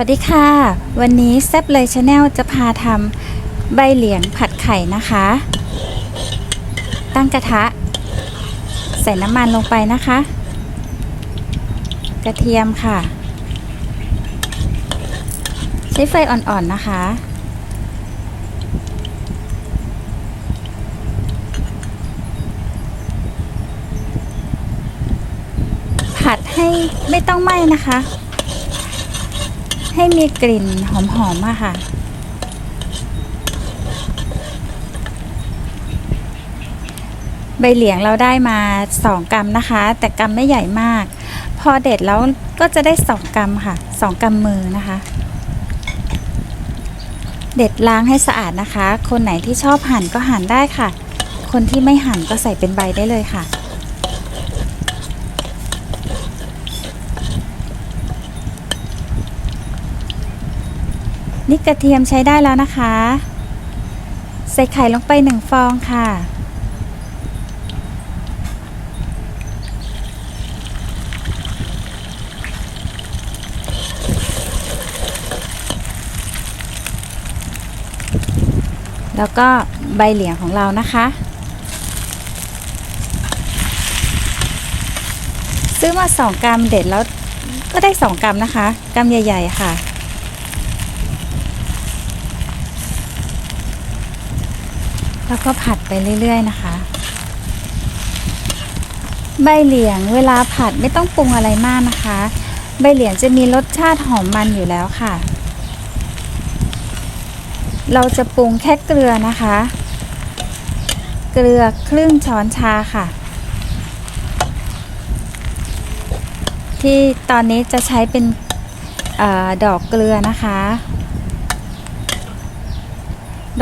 วัสดีค่ะ วันนี้แซบเลยชาแนลจะพาทำใบเหลียงผัดไข่นะคะ ตั้งกระทะ ใส่น้ำมันลงไปนะคะ กระเทียมค่ะ ใช้ไฟอ่อนๆนะคะ ผัดให้ไม่ต้องไหม้นะคะ ให้มีกลิ่นหอมๆอะค่ะ ใบเหลียงเราได้มา 2 กรัมนะคะ แต่กรัมไม่ใหญ่มาก พอเด็ดแล้วก็จะได้ 2 กรัมค่ะ 2 กรัมมือนะคะ เด็ดล้างให้สะอาดนะคะ คนไหนที่ชอบหั่นก็หั่นได้ค่ะ คนที่ไม่หั่นก็ใส่เป็นใบได้เลยค่ะ นี่กระเทียมใช้ได้แล้วนะคะ ใส่ไข่ลงไปหนึ่งฟองค่ะ แล้วก็ใบเหลียงของเรานะคะ ซื้อมา2กรัมเด็ดแล้วก็ได้2กรัมนะคะกรัมใหญ่ ๆ ค่ะ แล้วก็ผัดไปเรื่อยๆนะคะ ใบเหลียงเวลาผัดไม่ต้องปรุงอะไรมากนะคะ ใบเหลียงจะมีรสชาติหอมมันอยู่แล้วค่ะ เราจะปรุงแค่เกลือนะคะ เกลือครึ่งช้อนชาค่ะ ที่ตอนนี้จะใช้เป็นออดอกเกลือนะคะ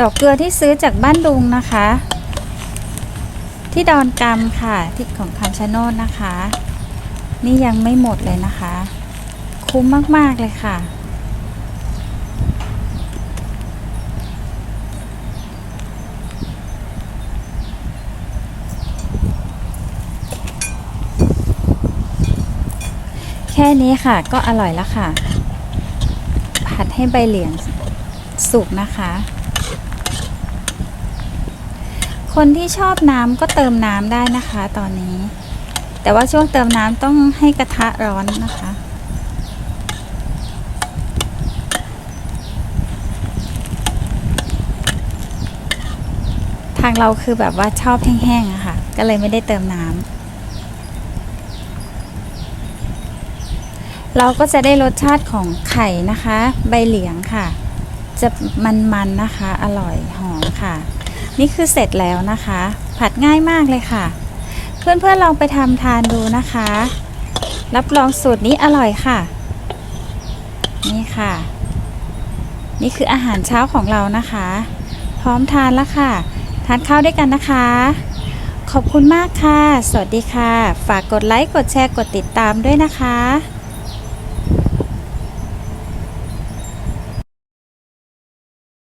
ดอกเกลือที่ซื้อจากบ้านดุงนะคะ ที่ดอนกรรมค่ะที่ของคำชะโนดนะคะ นี่ยังไม่หมดเลยนะคะ คุ้มมาก ๆ เลยค่ะ แค่นี้ค่ะก็อร่อยแล้วค่ะ ผัดให้ใบเหลียงสุกนะคะ คนที่ชอบน้ำก็เติมน้ำได้นะคะตอนนี้ แต่ว่าช่วงเติมน้ำต้องให้กระทะร้อนนะคะ ทางเราคือแบบว่าชอบแห้งๆอะค่ะ ก็เลยไม่ได้เติมน้ำเราก็จะได้รสชาติของไข่นะคะ ใบเหลียงค่ะ จะมันๆนะคะ อร่อยหอมค่ะ นี่คือเสร็จแล้วนะคะ ผัดง่ายมากเลยค่ะ เพื่อนๆลองไปทำทานดูนะคะ รับรองสูตรนี้อร่อยค่ะ นี่ค่ะ นี่คืออาหารเช้าของเรานะคะ พร้อมทานแล้วค่ะ ทานข้าวด้วยกันนะคะ ขอบคุณมากค่ะ สวัสดีค่ะ ฝากกดไลค์ กดแชร์ กดติดตามด้วยนะคะ